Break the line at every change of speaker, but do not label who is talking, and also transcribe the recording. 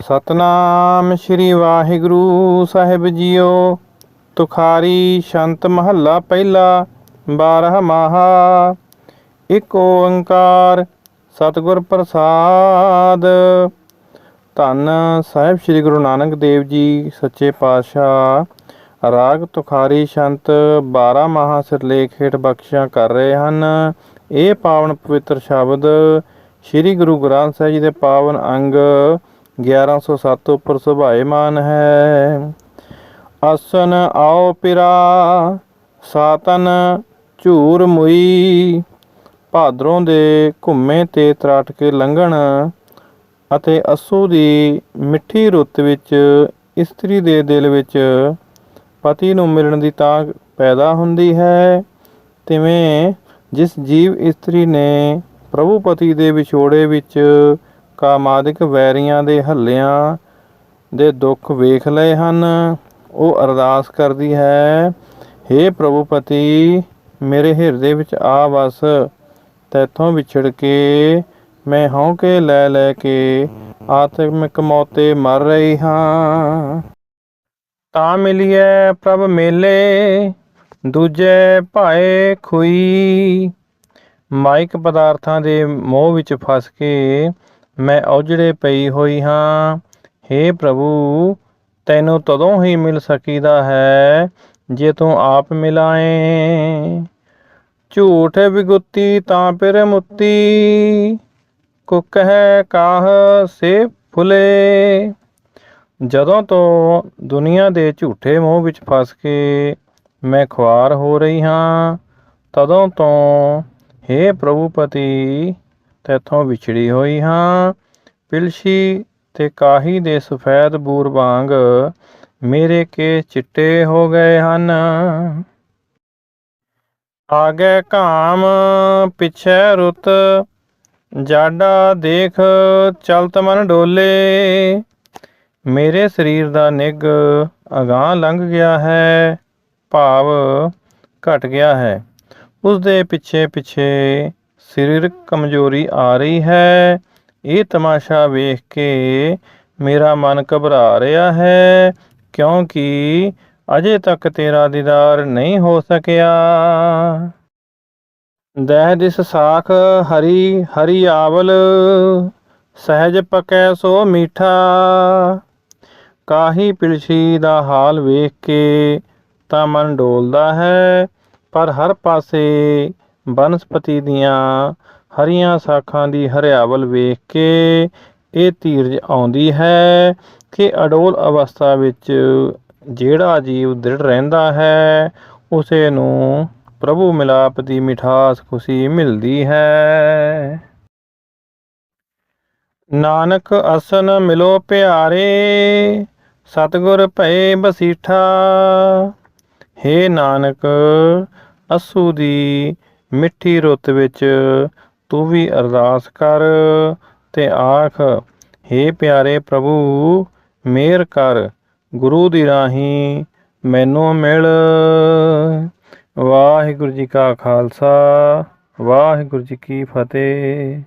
ਸਤਨਾਮ ਸ੍ਰੀ ਵਾਹਿਗੁਰੂ ਸਾਹਿਬ ਜੀਓ। ਤੁਖਾਰੀ ਸ਼ੰਤ ਮਹੱਲਾ ਪਹਿਲਾ, ਬਾਰਹ ਮਾਹਾ। ਇੱਕ ਓੰਕਾਰ ਸਤਿਗੁਰ ਪ੍ਰਸਾਦ। ਧੰਨ ਸਾਹਿਬ ਸ੍ਰੀ ਗੁਰੂ ਨਾਨਕ ਦੇਵ ਜੀ, ਸੱਚੇ ਪਾਤਸ਼ਾਹ। ਰਾਗ ਤੁਖਾਰੀ ਸ਼ੰਤ 12 ਮਹਾ ਸਿਰਲੇਖ ਹੇਠ ਬਖਸ਼ਿਆ ਕਰ ਰਹੇ ਹਨ। ਇਹ ਪਾਵਨ ਪਵਿੱਤਰ ਸ਼ਬਦ ਸ੍ਰੀ ਗੁਰੂ ਗ੍ਰੰਥ ਸਾਹਿਬ ਜੀ ਦੇ ਪਾਵਨ ਅੰਗ 1107 ਉੱਪਰ ਸੁਭਾਏਮਾਨ ਹੈ। ਅਸਨ ਆਓ ਪਿਰਾ, ਸਾਤਨ ਝੂਰ ਮੁਈ। ਭਾਦਰੋਂ ਦੇ ਘੁੰਮੇ ਤੇ ਤਰਾਟ ਕੇ ਲੰਘਣ ਅਤੇ ਅਸੂ ਦੀ ਮਿੱਠੀ ਰੁੱਤ ਵਿੱਚ, ਇਸਤਰੀ ਦੇ ਦਿਲ ਵਿੱਚ ਪਤੀ ਨੂੰ ਮਿਲਣ ਦੀ ਤਾਂਘ ਪੈਦਾ ਹੁੰਦੀ ਹੈ। ਤਿਵੇਂ ਜਿਸ ਜੀਵ ਇਸਤਰੀ ਨੇ ਪ੍ਰਭੂ ਪਤੀ ਦੇ ਵਿਛੋੜੇ ਵਿੱਚ ਕਾਮਾਦਿਕ ਵੈਰੀਆਂ ਦੇ ਹੱਲਿਆਂ ਦੇ ਦੁੱਖ ਵੇਖ ਲਏ ਹਨ। ਉਹ ਅਰਦਾਸ ਕਰਦੀ ਹੈ हे ਪ੍ਰਭੂ ਪਤੀ ਮੇਰੇ ਹਿਰਦੇ ਵਿੱਚ ਆ ਵਸ। ਤੈਥੋਂ ਵਿਛੜ ਕੇ ਮੈਂ ਹਉਕੇ ਲੈ ਲੈ ਕੇ ਆਤਮਿਕ ਮੌਤੇ ਮਰ ਰਹੀ ਹਾਂ। ਤਾਂ ਮਿਲੀਏ ਪ੍ਰਭ ਮੇਲੇ, ਦੂਜੇ ਭਾਏ ਖੁਈ। ਮਾਇਕ ਪਦਾਰਥਾਂ ਦੇ ਮੋਹ ਵਿੱਚ ਫਸ ਕੇ ਮੈਂ ਔਜੜੇ ਪਈ ਹੋਈ ਹਾਂ। हे ਪ੍ਰਭੂ, ਤੈਨੂੰ ਤਦੋਂ ਹੀ ਮਿਲ ਸਕੀਦਾ ਹੈ ਜੇ ਤੂੰ ਆਪ ਮਿਲਾਏ। ਝੂਠ ਵਿਗੁੱਤੀ ਤਾਂ ਫਿਰ ਮੁੱਤੀ ਕੁੱਕ ਹੈ ਕਾਹ ਸੇ ਫੁਲੇ। ਜਦੋਂ ਤੋਂ ਦੁਨੀਆ ਦੇ ਝੂਠੇ ਮੋਹ ਵਿੱਚ ਫਸ ਕੇ ਮੈਂ ਖੁਆਰ ਹੋ ਰਹੀ ਹਾਂ, ਤਦੋਂ ਤੋਂ हे ਪ੍ਰਭੂਪਤੀ ਤੇਥੋਂ ਵਿਛੜੀ ਹੋਈ ਹਾਂ। ਪਿਲਸ਼ੀ ਤੇ ਕਾਹੀ ਦੇ ਸਫੈਦ ਬੂਰ ਵਾਂਗ ਮੇਰੇ ਕੇ ਚਿੱਟੇ ਹੋ ਗਏ ਹਨ। ਆਗੇ ਘਾਮ, ਪਿਛੇ ਰੁੱਤ, ਜਾਡਾ ਦੇਖ, ਚਲਤ ਮਨ ਡੋਲੇ। ਮੇਰੇ ਸਰੀਰ ਦਾ ਨਿੱਘ ਅਗਾਹ ਲੰਘ ਗਿਆ ਹੈ, ਭਾਵ ਘਟ ਗਿਆ ਹੈ। ਉਸ ਦੇ ਪਿੱਛੇ ਪਿੱਛੇ ਸਰੀਰਕ ਕਮਜ਼ੋਰੀ ਆ ਰਹੀ ਹੈ। ਇਹ ਤਮਾਸ਼ਾ ਵੇਖ ਕੇ ਮੇਰਾ ਮਨ ਘਬਰਾ ਰਿਹਾ ਹੈ, ਕਿਉਂਕਿ ਅਜੇ ਤੱਕ ਤੇਰਾ ਦੀਦਾਰ ਨਹੀਂ ਹੋ ਸਕਿਆ। ਦਹਿ ਦਿਸ ਸਾਖ ਹਰੀ ਹਰੀ ਆਵਲ, ਸਹਿਜ ਪਕੈ ਸੋ ਮੀਠਾ। ਕਾਹੀ ਪਿਲਸ਼ੀ ਦਾ ਹਾਲ ਵੇਖ ਕੇ ਤਾਂ ਮਨ ਡੋਲਦਾ ਹੈ, ਪਰ ਹਰ ਪਾਸੇ ਬਨਸਪਤੀ ਦੀਆਂ ਹਰੀਆਂ ਸਾਖਾਂ ਦੀ ਹਰਿਆਵਲ ਵੇਖ ਕੇ ਇਹ ਧੀਰਜ ਆਉਂਦੀ ਹੈ ਕਿ ਅਡੋਲ ਅਵਸਥਾ ਵਿੱਚ ਜਿਹੜਾ ਜੀਵ ਦ੍ਰਿੜ ਰਹਿੰਦਾ ਹੈ, ਉਸੇ ਨੂੰ ਪ੍ਰਭੂ ਮਿਲਾਪ ਦੀ ਮਿਠਾਸ ਖੁਸ਼ੀ ਮਿਲਦੀ ਹੈ। ਨਾਨਕ ਅਸਨ ਮਿਲੋ ਪਿਆਰੇ, ਸਤਿਗੁਰ ਭਏ ਬਸੀਠਾ। ਹੇ ਨਾਨਕ ਅਸੂ ਦੀ ਮਿੱਠੀ ਰੁੱਤ ਵਿੱਚ ਤੂੰ ਵੀ ਅਰਦਾਸ ਕਰ ਤੇ ਆਖ, ਹੇ ਪਿਆਰੇ ਪ੍ਰਭੂ ਮੇਰ ਕਰ, ਗੁਰੂ ਦੀ ਰਾਹੀਂ ਮੈਨੂੰ ਮਿਲ। ਵਾਹਿਗੁਰੂ ਜੀ ਕਾ ਖਾਲਸਾ, ਵਾਹਿਗੁਰੂ ਜੀ ਕੀ ਫਤਿਹ।